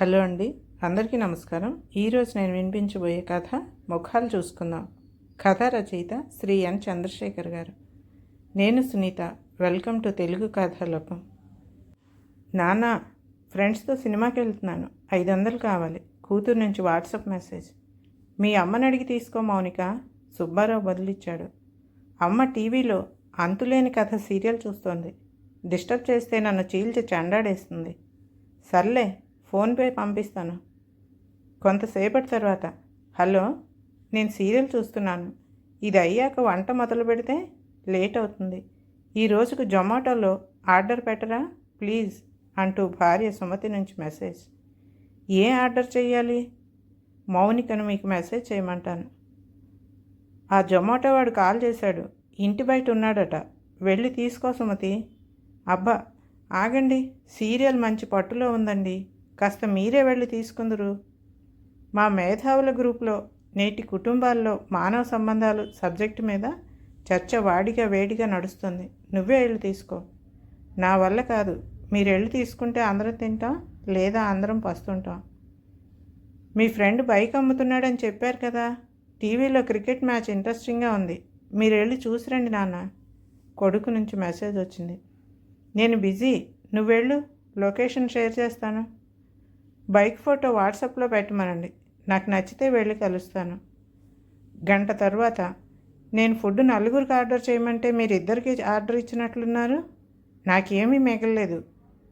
Hello అండి. అందరికీ నమస్కారం. ఈరోజు నేను వినిపించబోయే కథ ముఖాలు చూసుకుందాం. కథ రచయిత శ్రీ ఎన్. చంద్రశేఖర్ గారు. నేను సునీత. వెల్కమ్ టు తెలుగు కథలోకం నాన్న ఫ్రెండ్స్తో సినిమాకి వెళ్తున్నాను. ఐదు వందలు కావాలి. కూతురు నుంచి వాట్సాప్ మెసేజ్. మీ అమ్మని అడిగి తీసుకో మౌనిక. సుబ్బారావు బదులిచ్చాడు. అమ్మ టీవీలో అంతులేని కథ సీరియల్ చూస్తోంది. డిస్టర్బ్ చేస్తే నన్ను చీల్చి చండాడేస్తుంది. సర్లే ఫోన్పే పంపిస్తాను. కొంతసేపటి తర్వాత హలో నేను సీరియల్ చూస్తున్నాను. ఇది అయ్యాక వంట మొదలు పెడితే లేట్ అవుతుంది. ఈ రోజుకు జొమాటోలో ఆర్డర్ పెట్టరా? ప్లీజ్ అంటూ భార్య సుమతి నుంచి మెసేజ్. ఏ ఆర్డర్ చేయాలి మౌనికను మీకు మెసేజ్ చేయమంటాను. ఆ జొమాటో వాడు కాల్ చేశాడు. ఇంటి బయట ఉన్నాడట. వెళ్ళి తీసుకో సుమతి. అబ్బా ఆగండి. సీరియల్ మంచి పట్టులో ఉందండి. కాస్త మీరే వెళ్ళి తీసుకుందరు. మా మేధావుల గ్రూప్లో నేటి కుటుంబాల్లో మానవ సంబంధాలు సబ్జెక్టు మీద చర్చ వాడిగా వేడిగా నడుస్తుంది. నువ్వే వెళ్ళి తీసుకో. నా వల్ల కాదు. మీరు వెళ్ళి తీసుకుంటే అందరం తింటాం లేదా అందరం పస్తుంటాం. మీ ఫ్రెండ్ బైక్ అమ్ముతున్నాడని చెప్పారు కదా. టీవీలో క్రికెట్ మ్యాచ్ ఇంట్రెస్టింగ్గా ఉంది. మీరు వెళ్ళి చూసిరండి నాన్న. కొడుకు నుంచి మెసేజ్ వచ్చింది. నేను బిజీ. నువ్వెళ్ళు లొకేషన్ షేర్ చేస్తాను. బైక్ ఫోటో వాట్సాప్లో పెట్టమనండి. నాకు నచ్చితే వెళ్ళి కలుస్తాను. గంట తర్వాత నేను ఫుడ్ నలుగురికి ఆర్డర్ చేయమంటే మీరు ఇద్దరికి ఆర్డర్ ఇచ్చినట్లున్నారు? నాకేమీ మిగలలేదు.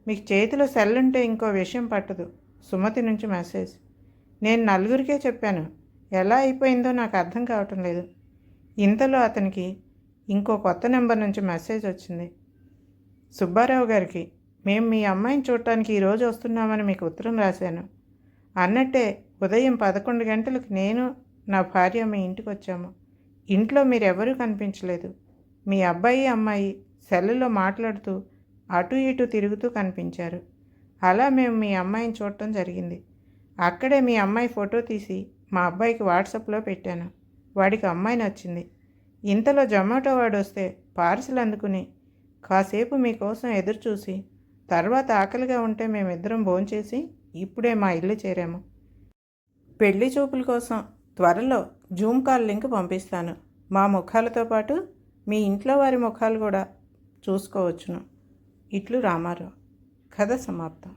మీకు చేతిలో సెల్ ఉంటే ఇంకో విషయం పట్టదు. సుమతి నుంచి మెసేజ్. నేను నలుగురికే చెప్పాను. ఎలా అయిపోయిందో నాకు అర్థం కావటం లేదు. ఇంతలో అతనికి ఇంకో కొత్త నెంబర్ నుంచి మెసేజ్ వచ్చింది. సుబ్బారావు గారికి మేము మీ అమ్మాయిని చూడటానికి ఈరోజు వస్తున్నామని మీకు ఉత్తరం రాశాను. అన్నట్టే ఉదయం పదకొండు గంటలకు నేను నా భార్య మీ ఇంటికి వచ్చాము. ఇంట్లో మీరెవరూ కనిపించలేదు. మీ అబ్బాయి అమ్మాయి సెల్లులో మాట్లాడుతూ అటు ఇటు తిరుగుతూ కనిపించారు. అలా మేము మీ అమ్మాయిని చూడటం జరిగింది. అక్కడే మీ అమ్మాయి ఫోటో తీసి మా అబ్బాయికి వాట్సాప్లో పెట్టాను. వాడికి అమ్మాయి నచ్చింది. ఇంతలో జొమాటో వాడు వస్తే పార్సిల్ అందుకుని కాసేపు మీకోసం ఎదురు చూసి తర్వాత ఆకలిగా ఉంటే మేమిద్దరం భోంచేసి ఇప్పుడే మా ఇల్లు చేరాము. పెళ్ళి చూపుల కోసం త్వరలో జూమ్ కాల్ లింక్ పంపిస్తాను. మా ముఖాలతో పాటు మీ ఇంట్లో వారి ముఖాలు కూడా చూసుకోవచ్చును. ఇట్లు రామారావు. కథ సమాప్తం.